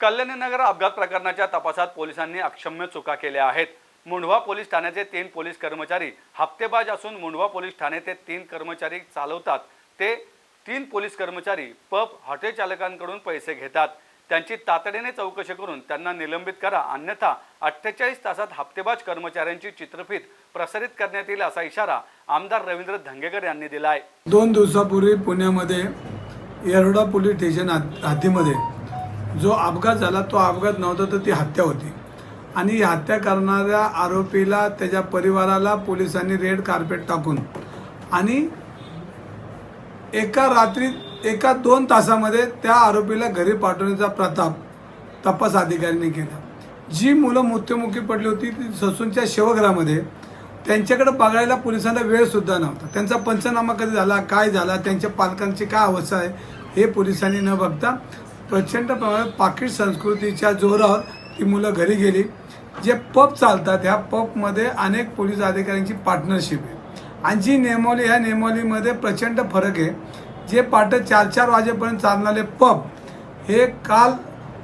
कल्याणीनगर अपघात प्रकरणाच्या तपासात पोलिसांनी अक्षम्य चुका केल्या आहेत. मुंढवा पोलीस ठाण्याचे तीन पोलीस कर्मचारी हप्तेबाज असून मुंढवा पोलीस ठाणे ते तीन कर्मचारी चालवतात. ते तीन पोलीस कर्मचारी पब हॉटेल चालकांकडून पैसे घेतात. त्यांची तातडीने चौकशी करून त्यांना निलंबित करा. अन्यथा अठ्ठेचाळीस तासात हप्तेबाज कर्मचाऱ्यांची चित्रफित प्रसारित करण्यात येईल असा इशारा आमदार रवींद्र धंगेकर यांनी दिला आहे दोन दिवसापूर्वी पुण्यामध्ये येरवडा पोलीस स्टेशन हद- हद्दीमध्ये जो अपघात झाला तो अपघात नव्हता तर ती हत्या होती. आणि ही हत्या करणाऱ्या आरोपीला त्याच्या परिवाराला पोलिसांनी रेड कार्पेट टाकून आणि एका रात्रीत एका दोन तासामध्ये त्या आरोपीला घरी पाठवण्याचा प्रताप तपास अधिकाऱ्यांनी केला. जी मुलं मृत्युमुखी पडली होती ती ससूनच्या शिवगृहामध्ये त्यांच्याकडे बघायला पोलिसांना वेळसुद्धा नव्हता. त्यांचा पंचनामा कधी झाला काय झाला त्यांच्या पालकांची काय अवस्था आहे हे पोलिसांनी न बघता प्रचंड प्रमाणात पाकिट संस्कृतीच्या जोरावर ती मुलं घरी गेली. जे पब चालतात ह्या पबमध्ये अनेक पोलीस अधिकाऱ्यांची पार्टनरशिप आहे. आणि जी नेमोली ह्या नेमोलीमध्ये प्रचंड फरक आहे. जे पाट चार चार वाजेपर्यंत चालणारे पब हे काल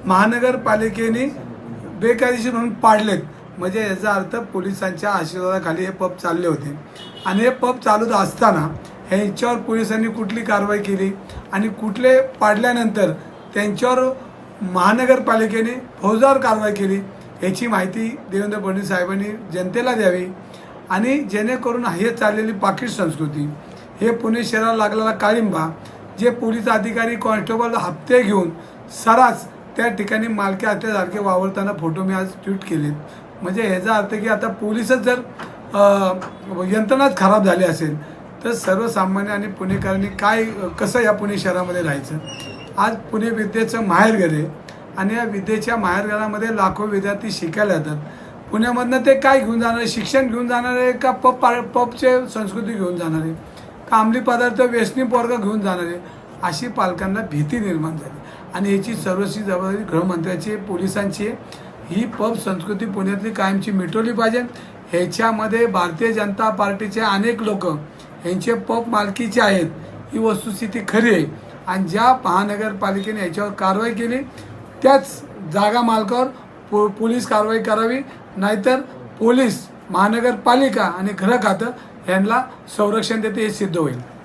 महानगरपालिकेने बेकायदेशीर म्हणून पाडलेत. म्हणजे याचा अर्थ पोलिसांच्या आशीर्वादाखाली हे पब चालले होते. आणि हे पब चालूच असताना ह्यांच्यावर पोलिसांनी कुठली कारवाई केली? आणि कुठले पाडल्यानंतर त्यांच्यावर महानगरपालिकेने फौजदार कारवाई केली याची माहिती देवेंद्र फडणवीस साहेबांनी जनतेला द्यावी आणि जेणेकरून हे चाललेली पाकिट संस्कृती हे पुणे शहराला लागलेला काळिंबा जे पोलीस अधिकारी कॉन्स्टेबल हप्ते घेऊन सरास त्या ठिकाणी मालकी हत्यासारखे वावरताना फोटो मी आज ट्विट केले म्हणजे ह्याचा अर्थ की आता पोलीसच जर यंत्रणाच खराब झाली असेल तर सर्वसामान्य आणि पुणेकरांनी काय कसं या पुणे शहरामध्ये राहायचं? आज पुणे विद्येचं माहेरघर आहे आणि या विद्येच्या माहेरघरामध्ये लाखो विद्यार्थी शिकायला येतात. पुण्यामधनं ते काय घेऊन जाणार आहे? शिक्षण घेऊन जाणार आहे का पप पा पपचे संस्कृती घेऊन जाणार आहे? का अंमली पदार्थ व्यसनी पोरग घेऊन जाणार आहे? अशी पालकांना भीती निर्माण झाली. आणि याची सर्वस्वी जबाबदारी गृहमंत्र्याची आहे, पोलिसांची आहे. ही पब संस्कृती पुण्यातली कायमची मिटवली पाहिजे. ह्याच्यामध्ये भारतीय जनता पार्टीचे अनेक लोक यांचे पब मालकीचे आहेत. ही वस्तुस्थिती खरी आहे. आणि ज्या महानगरपालिकेने याच्यावर कारवाई केली त्याच जागा मालकावर पो पोलीस कारवाई करावी. नाहीतर पोलीस महानगरपालिका आणि घरं खातं यांना संरक्षण देते हे सिद्ध होईल.